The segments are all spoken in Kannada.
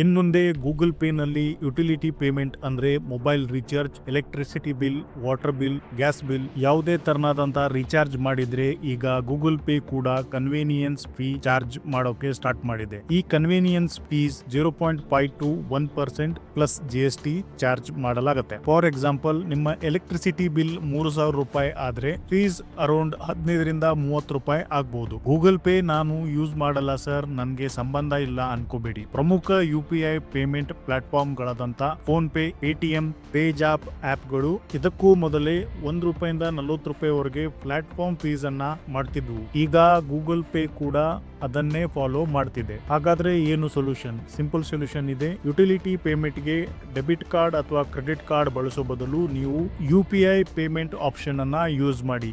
ಇನ್ಮುಂದೆ ಗೂಗಲ್ ಪೇನಲ್ಲಿ ಯುಟಿಲಿಟಿ ಪೇಮೆಂಟ್ ಅಂದ್ರೆ mobile recharge, electricity bill, water bill, gas bill ಯಾವುದೇ ತರನಾದಂತಹ ರೀಚಾರ್ಜ್ ಮಾಡಿದ್ರೆ ಈಗ ಗೂಗಲ್ ಪೇ ಕೂಡ ಕನ್ವೀನಿಯನ್ಸ್ ಫೀ ಚಾರ್ಜ್ ಮಾಡೋಕೆ ಸ್ಟಾರ್ಟ್ ಮಾಡಿದೆ. ಈ convenience fees zero point five two one percent plus G S T charge ಮಾಡಲಾಗುತ್ತೆ. ಫಾರ್ ಎಕ್ಸಾಂಪಲ್, ನಿಮ್ಮ ಎಲೆಕ್ಟ್ರಿಸಿಟಿ ಬಿಲ್ ಮೂರು ಸಾವಿರ ರೂಪಾಯಿ ಆದ್ರೆ ಫೀಸ್ ಅರೌಂಡ್ ಹದಿನೈದರಿಂದ ಮೂವತ್ತು ರೂಪಾಯಿ ಆಗ್ಬಹುದು ಗೂಗಲ್ ಪೇ ನಾನು ಯೂಸ್ ಮಾಡಲ್ಲ ಸರ್, ನನಗೆ ಸಂಬಂಧ ಇಲ್ಲ ಅನ್ಕೋಬೇಡಿ. ಪ್ರಮುಖ U P I payment platform ಗಳಾದಂತ PhonePe Paytm PayZapp app ಆ್ಯಪ್ಗಳು ಇದಕ್ಕೂ ಮೊದಲೇ ಒಂದು ರೂಪಾಯಿಂದ ನಲವತ್ತು ರೂಪಾಯಿವರೆಗೆ ಪ್ಲಾಟ್ಫಾರ್ಮ್ ಫೀಸ್ ಅನ್ನ ಮಾಡ್ತಿದ್ವು. ಈಗ ಗೂಗಲ್ ಪೇ ಕೂಡ ಅದನ್ನೇ ಫಾಲೋ ಮಾಡ್ತಿದೆ. ಹಾಗಾದ್ರೆ ಏನು ಸೊಲ್ಯೂಷನ್? ಸಿಂಪಲ್ ಸೊಲ್ಯೂಷನ್ ಇದೆ. ಯುಟಿಲಿಟಿ ಪೇಮೆಂಟ್ಗೆ ಡೆಬಿಟ್ ಕಾರ್ಡ್ ಅಥವಾ ಕ್ರೆಡಿಟ್ ಕಾರ್ಡ್ ಬಳಸೋ ಬದಲು ನೀವು U P I payment option ಅನ್ನ ಯೂಸ್ ಮಾಡಿ.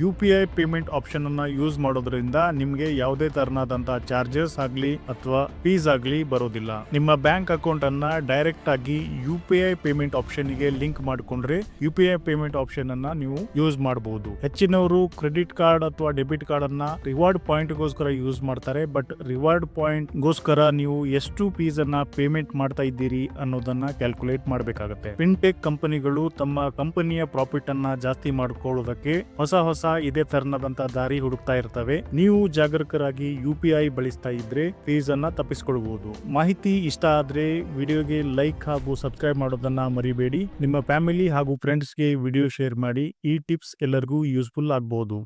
U P I payment option ಅನ್ನ ಯೂಸ್ ಮಾಡೋದ್ರಿಂದ ನಿಮಗೆ ಯಾವುದೇ ತರನಾದಂತ ಚಾರ್ಜಸ್ ಆಗಲಿ ಅಥವಾ ಫೀಸ್ ಆಗಲಿ ಬರೋದಿಲ್ಲ. ನಿಮ್ಮ ಬ್ಯಾಂಕ್ ಅಕೌಂಟ್ ಅನ್ನ ಡೈರೆಕ್ಟ್ ಆಗಿ ಯು ಪಿ ಐ ಪೇಮೆಂಟ್ ಆಪ್ಷನ್ಗೆ ಲಿಂಕ್ ಮಾಡಿಕೊಂಡ್ರೆ U P I payment option ಅನ್ನ ನೀವು ಯೂಸ್ ಮಾಡಬಹುದು ಹೆಚ್ಚಿನವರು ಕ್ರೆಡಿಟ್ ಕಾರ್ಡ್ ಅಥವಾ ಡೆಬಿಟ್ ಕಾರ್ಡ್ ಅನ್ನ ರಿವಾರ್ಡ್ ಪಾಯಿಂಟ್ ಗೋಸ್ಕರ ಯೂಸ್ ಮಾಡ್ತಾರೆ ಬಟ್ ರಿವಾರ್ಡ್ ಪಾಯಿಂಟ್ ಗೋಸ್ಕರ ನೀವು ಎಷ್ಟು ಫೀಸ್ ಅನ್ನ ಪೇಮೆಂಟ್ ಮಾಡ್ತಾ ಇದ್ದೀರಿ ಅನ್ನೋದನ್ನ ಕ್ಯಾಲ್ಕುಲೇಟ್ ಮಾಡಬೇಕಾಗುತ್ತೆ. ಫಿನ್ಟೆಕ್ ಕಂಪನಿಗಳು ತಮ್ಮ ಕಂಪನಿಯ ಪ್ರಾಫಿಟ್ ಅನ್ನ ಜಾಸ್ತಿ ಮಾಡ್ಕೊಳ್ಳೋದಕ್ಕೆ ಹೊಸ ಹೊಸ ಇದೇ ತರನಾದಂತಹ ದಾರಿ ಹುಡುಕ್ತಾ ಇರ್ತವೆ. ನೀವು ಜಾಗರೂಕರಾಗಿ ಯು ಪಿ ಐ ಬಳಸ್ತಾ ಇದ್ರೆ ಫೀಸ್ ಅನ್ನ ತಪ್ಪಿಸಿಕೊಳ್ಬಹುದು ಮಾಹಿತಿ ಇಷ್ಟ ಆದ್ರೆ ವಿಡಿಯೋಗೆ ಲೈಕ್ ಹಾಗೂ ಸಬ್ಸ್ಕ್ರೈಬ್ ಮಾಡೋದನ್ನ ಮರಿಬೇಡಿ. ನಿಮ್ಮ ಫ್ಯಾಮಿಲಿ ಹಾಗೂ ಫ್ರೆಂಡ್ಸ್ಗೆ ವಿಡಿಯೋ ಶೇರ್ ಮಾಡಿ ಈ ಟಿಪ್ಸ್ ಎಲ್ಲರಿಗೂ ಯೂಸ್ಫುಲ್ ಆಗಬಹುದು